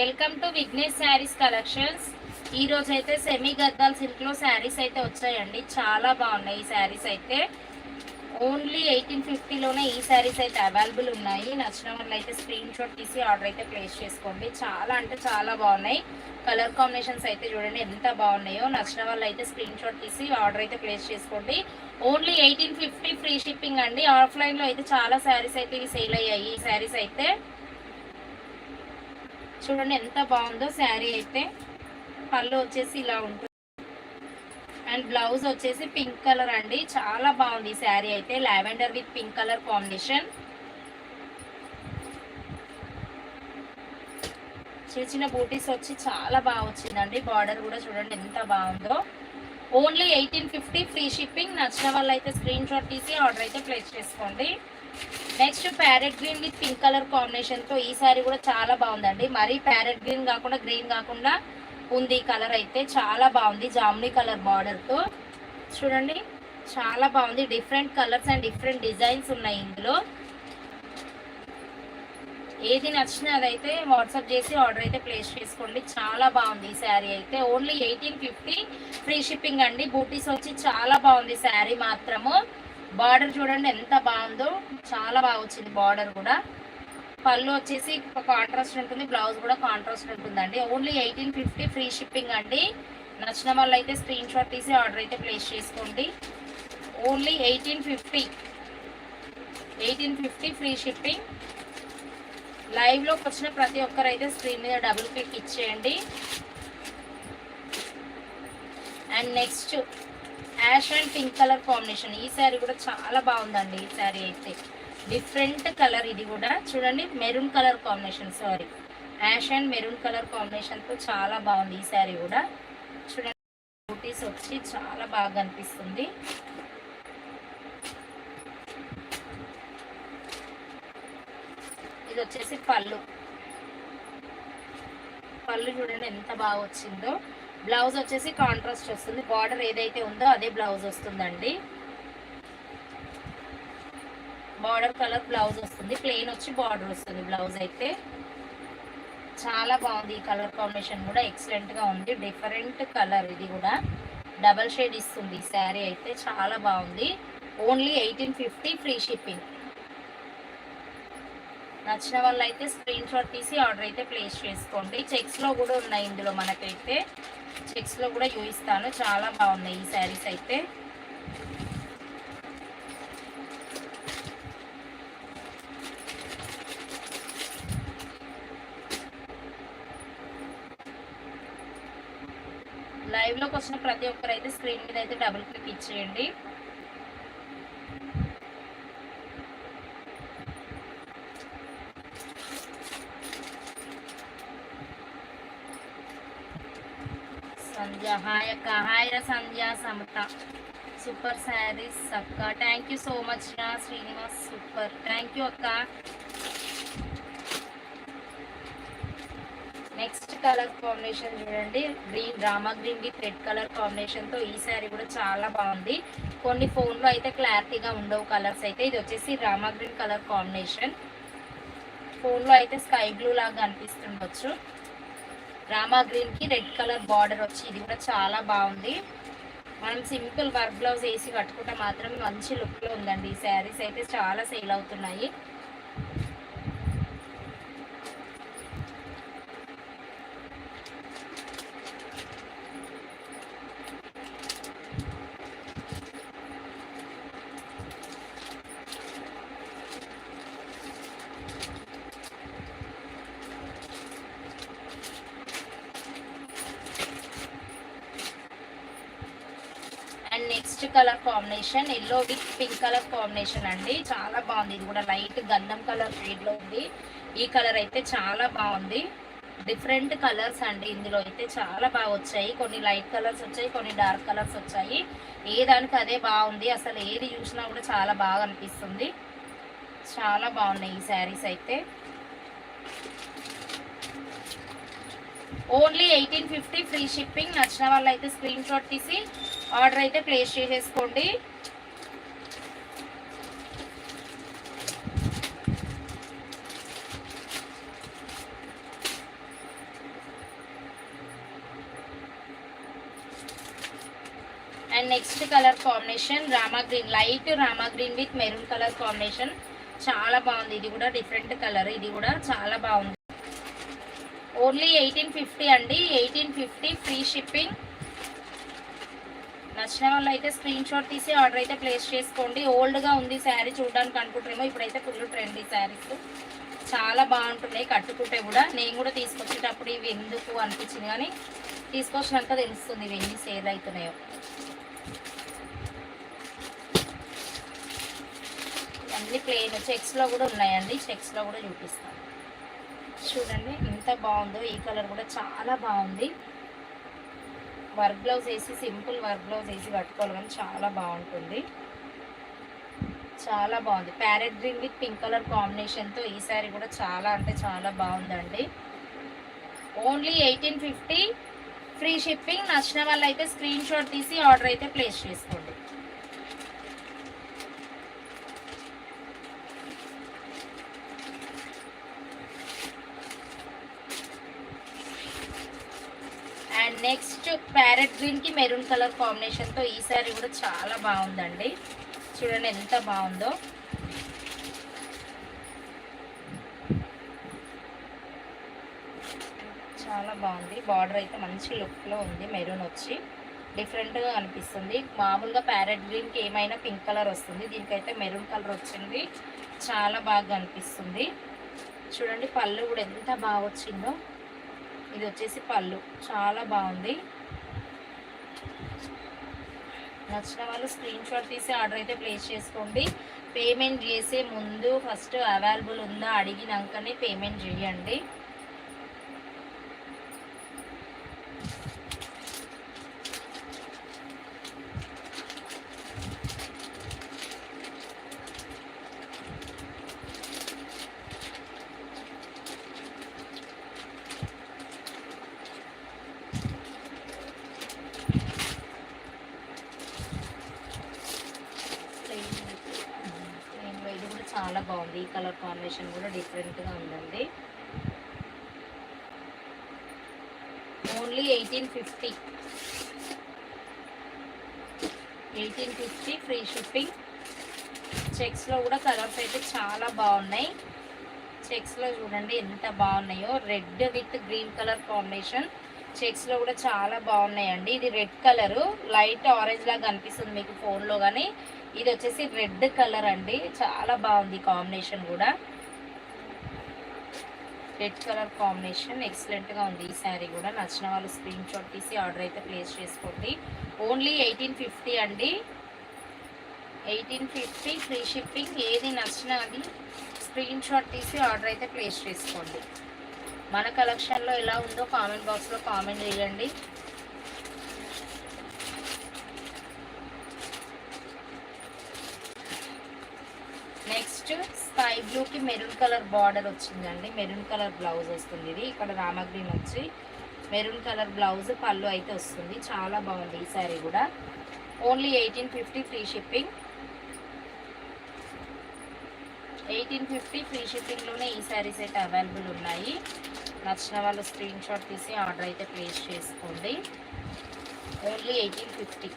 Welcome to Vignesh sarees collections ఈ రోజు అయితే సెమీ గద్దాల్ సిల్క్లో శారీస్ అయితే వచ్చాయండి. చాలా బాగున్నాయి ఈ శారీస్ అయితే. ఓన్లీ ఎయిటీన్ ఫిఫ్టీలోనే ఈ శారీస్ అయితే అవైలబుల్ ఉన్నాయి. నచ్చిన వాళ్ళు అయితే స్క్రీన్ షాట్ తీసి ఆర్డర్ అయితే ప్లేస్ చేసుకోండి. చాలా అంటే చాలా బాగున్నాయి. కలర్ కాంబినేషన్స్ అయితే చూడండి ఎంత బాగున్నాయో. నచ్చిన వాళ్ళు అయితే స్క్రీన్ షాట్ తీసి ఆర్డర్ అయితే ప్లేస్ చేసుకోండి. Only eighteen fifty free shipping అండి. ఆఫ్లైన్లో అయితే చాలా శారీస్ అయితే ఇవి సేల్ అయ్యాయి. ఈ శారీస్ అయితే చూడండి ఎంత బాగుందో శారీ అయితే. పళ్ళు వచ్చేసి ఇలా ఉంటుంది. అండ్ బ్లౌజ్ వచ్చేసి పింక్ కలర్ అండి. చాలా బాగుంది ఈ శారీ అయితే. Lavender with pink colour combination. చిన్న చిన్న బూటీస్ వచ్చి చాలా బాగా వచ్చిందండి. బార్డర్ కూడా చూడండి ఎంత బాగుందో. Only eighteen fifty free shipping. నచ్చిన వాళ్ళు అయితే స్క్రీన్ షాట్ తీసి ఆర్డర్ అయితే ప్లేస్ చేసుకోండి. Next parrot green with pink colour కాంబినేషన్తో ఈ సారీ కూడా చాలా బాగుందండి. మరీ ప్యారెట్ గ్రీన్ కాకుండా గ్రీన్ కాకుండా ఉంది కలర్ అయితే. చాలా బాగుంది జామ్నీ కలర్ బార్డర్తో చూడండి చాలా బాగుంది. Different colours and different designs ఉన్నాయి ఇందులో. ఏది నచ్చినా అదైతే వాట్సాప్ చేసి ఆర్డర్ అయితే ప్లేస్ చేసుకోండి. చాలా బాగుంది ఈ శారీ అయితే. Only eighteen fifty free shipping అండి. బూటీస్ వచ్చి చాలా బాగుంది శారీ మాత్రము. బార్డర్ చూడండి ఎంత బాగుందో. చాలా బాగా వచ్చింది బార్డర్ కూడా. పళ్ళు వచ్చేసి కాంట్రాస్ట్ ఉంటుంది బ్లౌజ్ కూడా కాంట్రాస్ట్ ఉంటుందండి. Only eighteen fifty free shipping అండి. నచ్చిన వాళ్ళు అయితే స్క్రీన్ షాట్ తీసి ఆర్డర్ అయితే ప్లేస్ చేసుకోండి. Only eighteen fifty eighteen fifty free shipping లైవ్లోకి వచ్చిన ప్రతి ఒక్కరైతే స్క్రీన్ మీద డబుల్ క్లిక్ ఇచ్చేయండి. And next ash and pink colour combination. ఈ శారీ కూడా చాలా బాగుందండి. ఈ శారీ అయితే డిఫరెంట్ కలర్ ఇది కూడా. చూడండి maroon colour combination sari. Ash and maroon colour కాంబినేషన్తో చాలా బాగుంది ఈ శారీ కూడా. చూడండి బూటీస్ వచ్చి చాలా బాగా అనిపిస్తుంది. ఇది వచ్చేసి పళ్ళు. పళ్ళు చూడండి ఎంత బాగా వచ్చిందో. బ్లౌజ్ వచ్చేసి కాంట్రాస్ట్ వస్తుంది. బార్డర్ ఏదైతే ఉందో అదే బ్లౌజ్ వస్తుందండి. బార్డర్ కలర్ బ్లౌజ్ వస్తుంది. ప్లెయిన్ వచ్చి బార్డర్ వస్తుంది బ్లౌజ్ అయితే. చాలా బాగుంది ఈ కలర్ కాంబినేషన్ కూడా. ఎక్సలెంట్గా ఉంది. డిఫరెంట్ కలర్ ఇది కూడా. డబల్ షేడ్ ఇస్తుంది ఈ శారీ అయితే. చాలా బాగుంది. Only eighteen fifty free shipping నచ్చిన వాళ్ళు అయితే స్క్రీన్ షాట్ తీసి ఆర్డర్ అయితే ప్లేస్ చేసుకోండి. చెక్స్లో కూడా ఉన్నాయి ఇందులో మనకైతే. చెక్స్లో కూడా చూపిస్తాను. చాలా బాగున్నాయి ఈ శారీస్ అయితే. లైవ్లోకి వచ్చిన ప్రతి ఒక్కరు అయితే స్క్రీన్ మీద అయితే డబుల్ క్లిక్ ఇచ్చేయండి. సంధ్య హాయ్ అక్క హాయ్ రా సంధ్య సమత. సూపర్ శారీస్ అక్క. థ్యాంక్ యూ సో మచ్ రా శ్రీనివాస్. సూపర్. థ్యాంక్ యూ అక్క. నెక్స్ట్ కలర్ కాంబినేషన్ చూడండి. Green drama green with red colour కాంబినేషన్తో ఈ శారీ కూడా చాలా బాగుంది. కొన్ని ఫోన్లో అయితే క్లారిటీగా ఉండవు కలర్స్ అయితే. ఇది వచ్చేసి డ్రామా గ్రీన్ కలర్ కాంబినేషన్ ఫోన్లో అయితే స్కై బ్లూ లాగా అనిపిస్తుండొచ్చు. రామా గ్రీన్కి రెడ్ కలర్ బార్డర్ వచ్చి ఇది కూడా చాలా బాగుంది. మనం సింపుల్ వర్క్ బ్లౌజ్ వేసి కట్టుకుంటే మాత్రం మంచి లుక్లో ఉందండి. ఈ శారీస్ అయితే చాలా సేల్ అవుతున్నాయి and next colour combination yellow with pink colour combination అండి. చాలా బాగుంది. ఇది కూడా లైట్ గంధం కలర్ షేడ్లో ఉంది. ఈ కలర్ అయితే చాలా బాగుంది. డిఫరెంట్ కలర్స్ అండి. ఇందులో అయితే చాలా బాగా వచ్చాయి. కొన్ని లైట్ కలర్స్ వచ్చాయి కొన్ని డార్క్ కలర్స్ వచ్చాయి. ఏ దానికి అదే బాగుంది. అసలు ఏది చూసినా కూడా చాలా బాగా అనిపిస్తుంది. చాలా బాగున్నాయి ఈ శారీస్ అయితే. Only eighteen fifty free shipping నచ్చిన వాళ్ళు అయితే స్క్రీన్ షాట్ తీసి ఆర్డర్ అయితే ప్లేస్ చేసేసుకోండి. And next colour combination Rama green light Rama green with maroon colour combination చాలా బాగుంది. ఇది కూడా డిఫరెంట్ కలర్ ఇది కూడా చాలా బాగుంది. ఓన్లీ ఎయిటీన్ ఫిఫ్టీ అండి. ఎయిటీన్ ఫిఫ్టీ ఫ్రీ షిప్పింగ్ నచ్చిన వాళ్ళు అయితే స్క్రీన్ షాట్ తీసి ఆర్డర్ అయితే ప్లేస్ చేసుకోండి. ఓల్డ్గా ఉంది శారీ చూడడానికి అనుకుంటారేమో ఇప్పుడైతే ఫుల్ ట్రెండీ శారీస్ చాలా బాగుంటున్నాయి కట్టుకుంటే కూడా. నేను కూడా తీసుకొచ్చేటప్పుడు ఇవి ఎందుకు అనిపించింది కానీ తీసుకొచ్చినాక తెలుస్తుంది ఇవి ఎన్ని సేల్ అవుతున్నాయో. అన్ని ప్లేన్ చెక్స్లో కూడా ఉన్నాయండి. చెక్స్లో కూడా చూపిస్తాను. చూడండి ఎంత బాగుందో. ఈ కలర్ కూడా చాలా బాగుంది. వర్క్ బ్లౌజ్ వేసి సింపుల్ వర్క్ బ్లౌజ్ వేసి కట్టుకోవాలి కానీ చాలా బాగుంటుంది. చాలా బాగుంది. Parrot green with pink colour కాంబినేషన్తో ఈ శారీ కూడా చాలా అంటే చాలా బాగుందండి. Only eighteen fifty free shipping. నచ్చిన వాళ్ళు అయితే స్క్రీన్ షాట్ తీసి ఆర్డర్ అయితే ప్లేస్ చేసుకోండి అండ్ నెక్స్ట్ ప్యారెట్ గ్రీన్కి మెరూన్ కలర్ కాంబినేషన్తో ఈ సారీ కూడా చాలా బాగుందండి. చూడండి ఎంత బాగుందో. చాలా బాగుంది. బార్డర్ అయితే మంచి లుక్లో ఉంది. మెరూన్ వచ్చి డిఫరెంట్గా అనిపిస్తుంది. మామూలుగా ప్యారెట్ గ్రీన్కి ఏమైనా పింక్ కలర్ వస్తుంది. దీనికైతే మెరూన్ కలర్ వచ్చింది. చాలా బాగా అనిపిస్తుంది. చూడండి పళ్ళు కూడా ఎంత బాగా వచ్చిందో. ఇది వచ్చేసి పళ్ళు. చాలా బాగుంది. నచ్చిన వాళ్ళు స్క్రీన్ షాట్ తీసి ఆర్డర్ అయితే ప్లేస్ చేసుకోండి. పేమెంట్ చేసే ముందు ఫస్ట్ అవైలబుల్ ఉందా అడిగినాకనే పేమెంట్ చేయండి ప్లెయిన్లో ఇది కూడా చాలా బాగుంది. ఈ కలర్ కాంబినేషన్ కూడా డిఫరెంట్గా ఉందండి. Only eighteen fifty. Eighteen fifty free shipping. చెక్స్లో కూడా కలర్స్ అయితే చాలా బాగున్నాయి. చెక్స్లో చూడండి ఎంత బాగున్నాయో. Red with green colour combination. చెక్స్లో కూడా చాలా బాగున్నాయండి. ఇది రెడ్ కలరు. లైట్ ఆరెంజ్ లాగా కనిపిస్తుంది మీకు ఫోన్లో కానీ ఇది వచ్చేసి రెడ్ కలర్ అండి. చాలా బాగుంది కాంబినేషన్ కూడా. Red colour combination. ఎక్సలెంట్గా ఉంది ఈ శారీ కూడా. నచ్చిన వాళ్ళు స్క్రీన్ షాట్ తీసి ఆర్డర్ అయితే ప్లేస్ చేసుకోండి. ఓన్లీ ఎయిటీన్ ఫిఫ్టీ అండి. ఎయిటీన్ ఫిఫ్టీ ఫ్రీ షిప్పింగ్ ఏది నచ్చినా అది స్క్రీన్ షాట్ తీసి ఆర్డర్ అయితే ప్లేస్ చేసుకోండి. మన కలెక్షన్లో ఎలా ఉందో కామెంట్ బాక్స్లో కామెంట్ చేయండి. నెక్స్ట్ స్కై బ్లూకి మెరూన్ కలర్ బార్డర్ వచ్చిందండి. మెరూన్ కలర్ బ్లౌజ్ వస్తుంది ఇది. ఇక్కడ రామగ్రీన్ వచ్చి మెరూన్ కలర్ బ్లౌజ్ పళ్ళు అయితే వస్తుంది. చాలా బాగుంది ఈ శారీ కూడా. Only eighteen fifty free shipping eighteen fifty free షిప్పింగ్లోనే ఈ శారీస్ అయితే అవైలబుల్ ఉన్నాయి. నచ్చిన వాళ్ళు స్క్రీన్ షాట్ తీసి ఆర్డర్ అయితే ప్లేస్ చేసుకోండి. Only eighteen fifty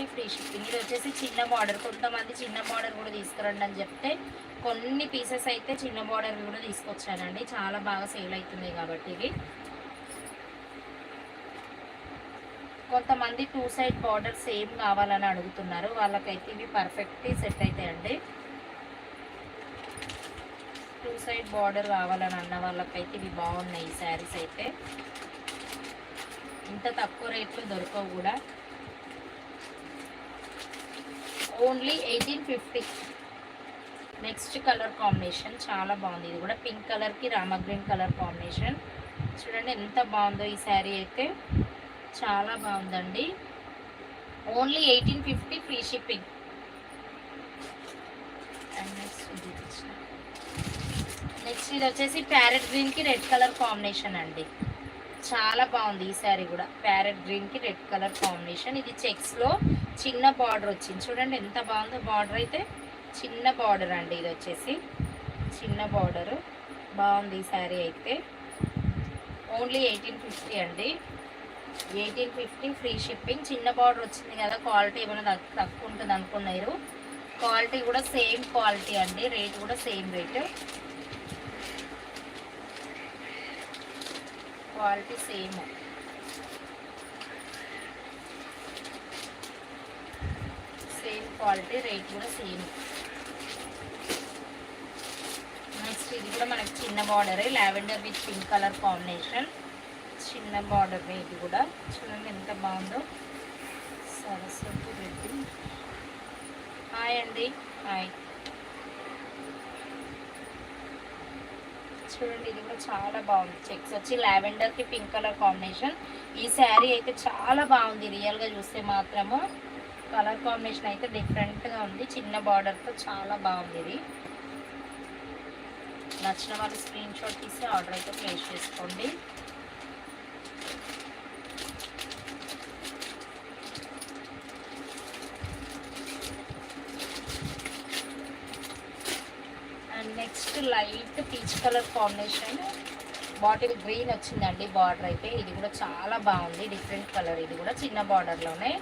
eighteen free shipping. ఇది వచ్చేసి చిన్న బార్డర్. కొంతమంది చిన్న బార్డర్ కూడా తీసుకురండి అని చెప్తే కొన్ని పీసెస్ అయితే చిన్న బార్డర్ కూడా తీసుకొచ్చానండి. చాలా బాగా సేల్ అవుతుంది కాబట్టి ఇవి. కొంతమంది టూ సైడ్ బార్డర్ సేమ్ కావాలని అడుగుతున్నారు. వాళ్ళకైతే ఇవి పర్ఫెక్ట్ సెట్ అవుతాయండి. టూ సైడ్ బార్డర్ కావాలని అన్న వాళ్ళకైతే ఇవి బాగున్నాయి ఈ శారీస్ అయితే. ఇంత తక్కువ రేట్లో దొరకవు కూడా. Only eighteen fifty. Next colour combination చాలా బాగుంది. ఇది కూడా పింక్ కలర్కి రామ గ్రీన్ కలర్ కాంబినేషన్ చూడండి ఎంత బాగుందో ఈ శారీ అయితే. చాలా బాగుందండి. Only eighteen fifty free shipping next ఇది వచ్చేసి ప్యారెట్ గ్రీన్కి రెడ్ కలర్ కాంబినేషన్ అండి. చాలా బాగుంది ఈ శారీ కూడా. ప్యారెట్ గ్రీన్కి రెడ్ కలర్ కాంబినేషన్ ఇది చెక్స్లో చిన్న బార్డర్ వచ్చింది. చూడండి ఎంత బాగుందో బార్డర్ అయితే. చిన్న బార్డర్ అండి ఇది వచ్చేసి. చిన్న బార్డరు. బాగుంది ఈ శారీ అయితే. ఓన్లీ ఎయిటీన్ ఫిఫ్టీ అండి. Eighteen fifty free shipping. చిన్న బార్డర్ వచ్చింది కదా క్వాలిటీ ఏమైనా తక్కువ ఉంటుంది అనుకున్నారు. క్వాలిటీ కూడా సేమ్ క్వాలిటీ అండి. రేట్ కూడా same rate. Quality same same quality rate కూడా సేమ్. నెక్స్ట్ ఇది కూడా మనకి చిన్న బార్డరే lavender with pink colour combination. చిన్న బార్డర్ ఇది కూడా. చూడండి ఎంత బాగుందో. సరస్వతి రెడ్డి. హాయ్ అండి. హాయ్ చూడండి ఇది కూడా చాలా బాగుంది. చెక్స్ వచ్చి లావెండర్కి పింక్ కలర్ కాంబినేషన్. ఈ శారీ అయితే చాలా బాగుంది. రియల్గా చూస్తే మాత్రము. కలర్ కాంబినేషన్ అయితే డిఫరెంట్గా ఉంది. చిన్న బార్డర్తో చాలా బాగుంది. ఇది నచ్చిన వాళ్ళు స్క్రీన్ షాట్ తీసి ఆర్డర్ అయితే ప్లేస్ చేసుకోండి. And next light peach colour combination bottle green వచ్చిందండి బార్డర్ అయితే. ఇది కూడా చాలా బాగుంది డిఫరెంట్ కలర్ ఇది కూడా చిన్న బార్డర్లోనే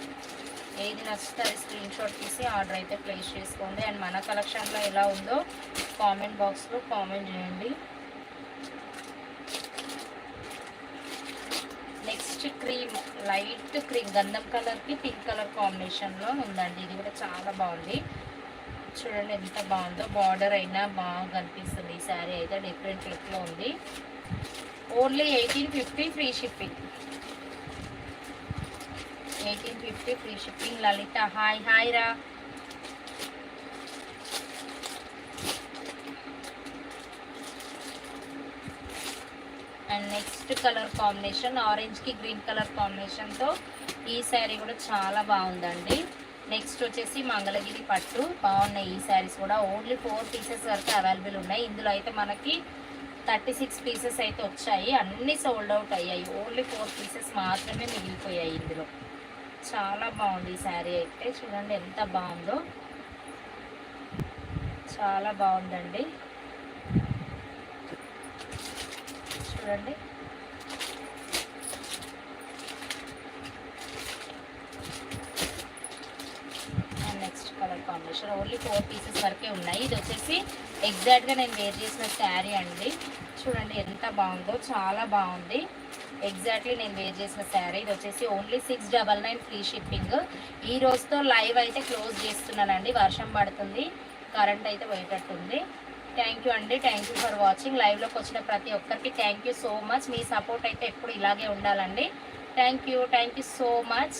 ఏది నచ్చితే అది స్క్రీన్ షాట్ తీసి ఆర్డర్ అయితే ప్లేస్ చేసుకోండి. అండ్ మన కలెక్షన్లో ఎలా ఉందో కామెంట్ బాక్స్లో కామెంట్ చేయండి. నెక్స్ట్ క్రీమ్ లైట్ క్రీమ్ గంధం కలర్కి పింక్ కలర్ కాంబినేషన్లో ఉందండి. ఇది కూడా చాలా బాగుంది. చూడండి ఎంత బాగుందో. బార్డర్ అయినా బాగా కనిపిస్తుంది ఈ శారీ అయితే డిఫరెంట్ లుక్లో ఉంది. Only eighteen fifty free shipping eighteen fifty free shipping Lalitha hi hi రా అండ్ నెక్స్ట్ కలర్ కాంబినేషన్ ఆరెంజ్కి గ్రీన్ కలర్ కాంబినేషన్తో ఈ శారీ కూడా చాలా బాగుందండి. నెక్స్ట్ వచ్చేసి మంగళగిరి పట్టు. బాగున్నాయి ఈ శారీస్ కూడా. ఓన్లీ ఫోర్ పీసెస్ వరకు అవైలబుల్ ఉన్నాయి. ఇందులో అయితే మనకి థర్టీ సిక్స్ పీసెస్ అయితే వచ్చాయి. అన్నీ సోల్డ్ అవుట్ అయ్యాయి. ఓన్లీ ఫోర్ పీసెస్ మాత్రమే మిగిలిపోయాయి ఇందులో. చాలా బాగుంది ఈ శారీ అయితే. చూడండి ఎంత బాగుందో. చాలా బాగుందండి. చూడండి. Next colour combination only four pieces వరకే ఉన్నాయి. ఇది వచ్చేసి ఎగ్జాక్ట్గా నేను వేర్ చేసిన శారీ అండి. చూడండి ఎంత బాగుందో. చాలా బాగుంది. ఎగ్జాక్ట్లీ నేను వేర్ చేసిన శారీ ఇది వచ్చేసి only six double nine free shipping ఈ రోజుతో లైవ్ అయితే క్లోజ్ చేస్తున్నానండి. వర్షం పడుతుంది. కరెంట్ అయితే పోయేటట్టుంది. థ్యాంక్ యూ అండి. థ్యాంక్ యూ ఫర్ వాచింగ్ లైవ్లోకి వచ్చిన ప్రతి ఒక్కరికి థ్యాంక్ యూ సో మచ్ మీ సపోర్ట్ అయితే ఎప్పుడు ఇలాగే ఉండాలండి. Thank you thank you so much